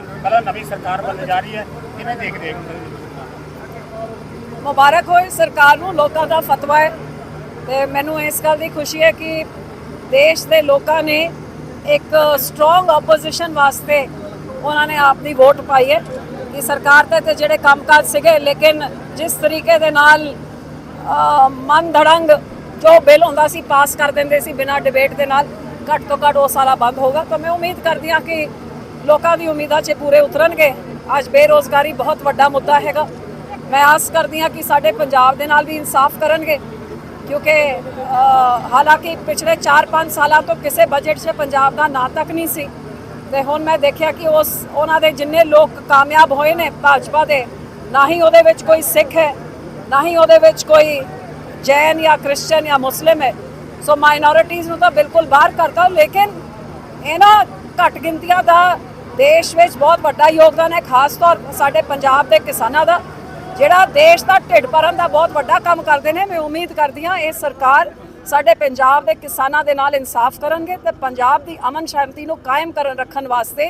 ਵੀ ਪਹਿਲਾਂ ਨਵੀਂ ਸਰਕਾਰ ਬਣਨ ਜਾ ਰਹੀ ਹੈ, ਕਿਵੇਂ ਦੇਖਦੇ ਹੋ ਮੁਬਾਰਕ ਹੋਏ ਸਰਕਾਰ ਨੂੰ, ਲੋਕਾਂ ਦਾ ਫਤਵਾ ਹੈ। ਤੇ ਮੈਨੂੰ ਇਸ ਗੱਲ ਦੀ ਖੁਸ਼ੀ ਹੈ ਕਿ ਦੇਸ਼ ਦੇ ਲੋਕਾਂ ਨੇ ਇੱਕ ਸਟਰੋਂਗ ਆਪੋਜੀਸ਼ਨ ਵਾਸਤੇ ਉਹਨਾਂ ਨੇ ਆਪਣੀ ਵੋਟ ਪਾਈ ਹੈ। ਕਿ ਸਰਕਾਰ ਤੇ ਤੇ ਜਿਹੜੇ ਕੰਮਕਾਜ ਸੀਗੇ, ਲੇਕਿਨ ਜਿਸ ਤਰੀਕੇ ਦੇ ਨਾਲ ਮਨ ਧੜੰਗ ਜੋ ਬਿੱਲ ਹੁੰਦਾ ਸੀ, ਪਾਸ ਕਰ ਦਿੰਦੇ ਸੀ ਬਿਨਾਂ ਡਿਬੇਟ ਦੇ ਨਾਲ, ਘੱਟ ਤੋਂ ਘੱਟ ਉਹ ਸਾਲਾ ਬੰਦ ਹੋਗਾ ਤਾਂ ਮੈਂ ਉਮੀਦ ਕਰਦੀ ਹਾਂ ਕਿ ਲੋਕਾਂ ਦੀ ਉਮੀਦਾਂ 'ਚ ਪੂਰੇ ਉਤਰਨਗੇ। ਅੱਜ ਬੇਰੋਜ਼ਗਾਰੀ ਬਹੁਤ ਵੱਡਾ ਮੁੱਦਾ ਹੈਗਾ। ਮੈਂ ਆਸ ਕਰਦੀ ਹਾਂ ਕਿ ਸਾਡੇ ਪੰਜਾਬ ਦੇ ਨਾਲ ਵੀ ਇਨਸਾਫ ਕਰਨਗੇ। ਕਿਉਂਕਿ ਹਾਲਾਂਕਿ ਪਿਛਲੇ 4-5 ਸਾਲਾਂ ਤੋਂ ਕਿਸੇ ਬਜਟ 'ਚ ਪੰਜਾਬ ਦਾ ਨਾਂ ਤੱਕ ਨਹੀਂ ਸੀ। ਤੇ ਹੁਣ ਮੈਂ ਦੇਖਿਆ ਕਿ ਉਸ, ਉਹਨਾਂ ਦੇ ਜਿੰਨੇ ਲੋਕ ਕਾਮਯਾਬ ਹੋਏ ਨੇ ਭਾਜਪਾ ਦੇ, ਨਾ ਹੀ ਉਹਦੇ ਵਿੱਚ ਕੋਈ ਸਿੱਖ ਹੈ, ਨਾ ਹੀ ਉਹਦੇ ਵਿੱਚ ਕੋਈ ਜੈਨ ਜਾਂ ਕ੍ਰਿਸਚੀਅਨ ਜਾਂ ਮੁਸਲਿਮ ਹੈ। ਸੋ ਮਾਈਨੋਰਿਟੀਜ਼ ਨੂੰ ਤਾਂ ਬਿਲਕੁਲ ਬਾਹਰ ਕਰਤਾ, ਲੇਕਿਨ ਇਹਨਾਂ ਘੱਟ ਗਿਣਤੀਆਂ ਦਾ ਦੇਸ਼ ਵਿੱਚ ਬਹੁਤ ਵੱਡਾ ਯੋਗਦਾਨ ਹੈ, ਖਾਸ ਤੌਰ ਸਾਡੇ ਪੰਜਾਬ ਦੇ ਕਿਸਾਨਾਂ ਦਾ, ਜਿਹੜਾ ਦੇਸ਼ ਦਾ ਢਿੱਡ ਭਰਨ ਦਾ ਬਹੁਤ ਵੱਡਾ ਕੰਮ ਕਰਦੇ ਨੇ। ਮੈਂ ਉਮੀਦ ਕਰਦੀ ਹਾਂ ਇਹ ਸਰਕਾਰ ਸਾਡੇ ਪੰਜਾਬ ਦੇ ਕਿਸਾਨਾਂ ਦੇ ਨਾਲ ਇਨਸਾਫ ਕਰਨਗੇ ਤੇ ਪੰਜਾਬ ਦੀ ਅਮਨ ਸ਼ਾਂਤੀ ਨੂੰ ਕਾਇਮ ਕਰਨ ਰੱਖਣ ਵਾਸਤੇ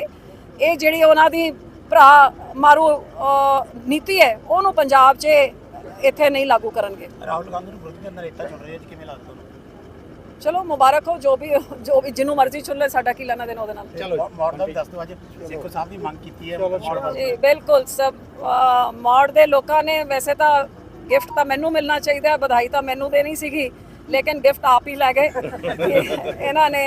ਇਹ ਜਿਹੜੀ ਉਹਨਾਂ ਦੀ ਭਰਾ ਮਾਰੂ ਨੀਤੀ ਹੈ, ਉਹਨੂੰ ਪੰਜਾਬ 'ਚ ਇੱਥੇ ਨਹੀਂ ਲਾਗੂ ਕਰਨਗੇ। ਰਾਹੁਲ ਗਾਂਧੀ ਨੂੰ ਵਿਰੋਧੀ ਅੰਦਰ ਏਕਤਾ ਚੁਣ ਰਹੀ ਹੈ ਕਿਵੇਂ ਲੱਗਦਾ ਤੁਹਾਨੂੰ ਚਲੋ ਮੁਬਾਰਕ ਹੋ ਜੋ ਵੀ ਜੋ ਵੀ ਜਿਹਨੂੰ ਮਰਜ਼ੀ ਚੁਣ ਲੈ ਸਾਡਾ ਕੀ ਲੈਣਾ ਦੇਣਾ ਉਹਦੇ ਨਾਲ ਚਲੋ ਮੋੜ ਦਾ ਵੀ ਦੱਸ ਦਿਓ ਅੱਜ ਸੇਖੋ ਸਾਹਿਬ ਦੀ ਮੰਗ ਕੀਤੀ ਹੈ। ਜੀ ਬਿਲਕੁਲ ਸਭ ਮੌੜ ਦੇ ਲੋਕਾਂ ਨੇ ਵੈਸੇ ਤਾਂ ਗਿਫਟ ਤਾਂ ਮੈਨੂੰ ਮਿਲਣਾ ਚਾਹੀਦਾ ਹੈ ਵਧਾਈ ਤਾਂ ਮੈਨੂੰ ਦੇਣੀ ਸੀਗੀ ਲੇਕਿਨ ਗਿਫਟ ਆਪ ਹੀ ਲੈ ਗਏ ਇਹਨਾਂ ਨੇ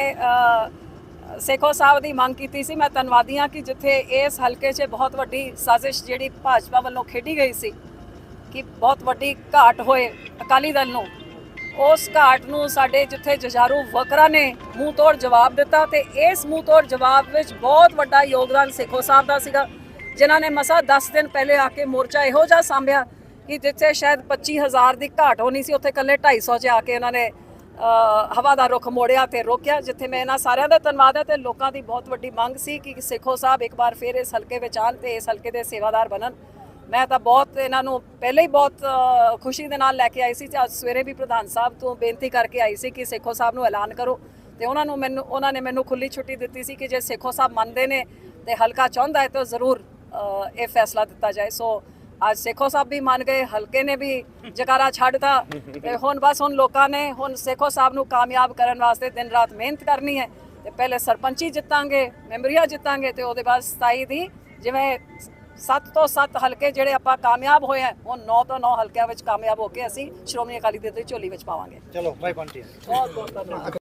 ਸੇਖੋ ਸਾਹਿਬ ਦੀ ਮੰਗ ਕੀਤੀ ਸੀ ਮੈਂ ਧੰਨਵਾਦੀ ਹਾਂ ਕਿ ਜਿੱਥੇ ਇਸ ਹਲਕੇ 'ਚ ਬਹੁਤ ਵੱਡੀ ਸਾਜ਼ਿਸ਼ ਜਿਹੜੀ ਭਾਜਪਾ ਵੱਲੋਂ ਖੇਡੀ ਗਈ ਸੀ ਕਿ ਬਹੁਤ ਵੱਡੀ ਘਾਟ ਹੋਏ ਅਕਾਲੀ ਦਲ ਨੂੰ ਉਸ ਘਾਟ ਨੂੰ ਸਾਡੇ ਜਿੱਥੇ ਜਜਾਰੂ ਵਕਰਾ ਨੇ ਮੂੰਹ ਤੋੜ ਜਵਾਬ ਦਿੱਤਾ ਤੇ ਇਸ ਮੂੰਹ ਤੋੜ ਜਵਾਬ ਵਿੱਚ ਬਹੁਤ ਵੱਡਾ ਯੋਗਦਾਨ ਸਿੱਖੋ ਸਾਹਿਬ ਦਾ ਸੀਗਾ, ਜਿਨ੍ਹਾਂ ਨੇ ਮਸਾ 10 ਦਿਨ ਪਹਿਲੇ ਆ ਕੇ ਮੋਰਚਾ ਇਹੋ ਜਿਹਾ ਸਾਂਭਿਆ ਕਿ ਜਿੱਥੇ ਸ਼ਾਇਦ 25000 ਦੀ ਘਾਟ ਹੋਣੀ ਸੀ, ਉੱਥੇ ਕੱਲੇ 250 'ਚ ਆ ਕੇ ਉਹਨਾਂ ਨੇ ਹਵਾ ਦਾ ਰੁਖ ਮੋੜਿਆ ਤੇ ਰੋਕਿਆ, ਜਿੱਥੇ ਮੈਂ ਇਹਨਾਂ ਸਾਰਿਆਂ ਦਾ ਧੰਨਵਾਦ ਹੈ ਤੇ ਲੋਕਾਂ ਦੀ ਬਹੁਤ ਵੱਡੀ ਮੰਗ ਸੀ ਕਿ ਸਿੱਖੋ ਸਾਹਿਬ ਇੱਕ ਵਾਰ ਫਿਰ ਇਸ ਹਲਕੇ ਵਿੱਚ ਆਉਣ ਤੇ ਇਸ ਹਲਕੇ ਦੇ ਸੇਵਾਦਾਰ ਬਣਨ। ਮੈਂ ਤਾਂ ਬਹੁਤ ਇਹਨਾਂ ਨੂੰ ਪਹਿਲੇ ਹੀ ਬਹੁਤ ਖੁਸ਼ੀ ਦੇ ਨਾਲ ਲੈ ਕੇ ਆਈ ਸੀ ਤੇ ਅੱਜ ਸਵੇਰੇ ਵੀ ਪ੍ਰਧਾਨ ਸਾਹਿਬ ਤੋਂ ਬੇਨਤੀ ਕਰਕੇ ਆਈ ਸੀ ਕਿ ਸੇਖੋ ਸਾਹਿਬ ਨੂੰ ਐਲਾਨ ਕਰੋ ਤੇ ਉਹਨਾਂ ਨੂੰ ਮੈਨੂੰ, ਉਹਨਾਂ ਨੇ ਮੈਨੂੰ ਖੁੱਲੀ ਛੁੱਟੀ ਦਿੱਤੀ ਸੀ ਕਿ ਜੇ ਸੇਖੋ ਸਾਹਿਬ ਮੰਨਦੇ ਨੇ ਤੇ ਹਲਕਾ ਚਾਹੁੰਦਾ ਹੈ ਤਾਂ ਜ਼ਰੂਰ ਇਹ ਫੈਸਲਾ ਦਿੱਤਾ ਜਾਏ। ਸੋ ਅੱਜ ਸੇਖੋ ਸਾਹਿਬ ਵੀ ਮੰਨ ਗਏ, ਹਲਕੇ ਨੇ ਵੀ ਜਕਾਰਾ ਛੱਡਤਾ ਤੇ ਹੁਣ ਬਸ ਹੁਣ ਲੋਕਾਂ ਨੇ ਹੁਣ ਸੇਖੋ ਸਾਹਿਬ ਨੂੰ ਕਾਮਯਾਬ ਕਰਨ ਵਾਸਤੇ ਦਿਨ ਰਾਤ ਮਿਹਨਤ ਕਰਨੀ ਹੈ ਤੇ ਪਹਿਲੇ ਸਰਪੰਚੀ ਜਿੱਤਾਂਗੇ, ਮੈਂਬਰੀਆਂ ਜਿੱਤਾਂਗੇ ਤੇ ਉਹਦੇ ਬਾਅਦ 27 ਦੀ ਜਿਵੇਂ 7 ਤੋਂ 7 ਹਲਕੇ ਜਿਹੜੇ ਆਪਾਂ ਕਾਮਯਾਬ ਹੋਏ ਆ ਹੁਣ 9 ਤੋਂ 9 ਹਲਕਿਆਂ ਵਿੱਚ ਕਾਮਯਾਬ ਹੋ ਕੇ ਅਸੀਂ ਸ਼੍ਰੋਮਣੀ ਅਕਾਲੀ ਦਲ ਦੀ ਝੋਲੀ ਵਿੱਚ ਪਾਵਾਂਗੇ। ਚਲੋ ਬਾਈ ਬੰਟੀ। ਬਹੁਤ ਬਹੁਤ ਧੰਨਵਾਦ।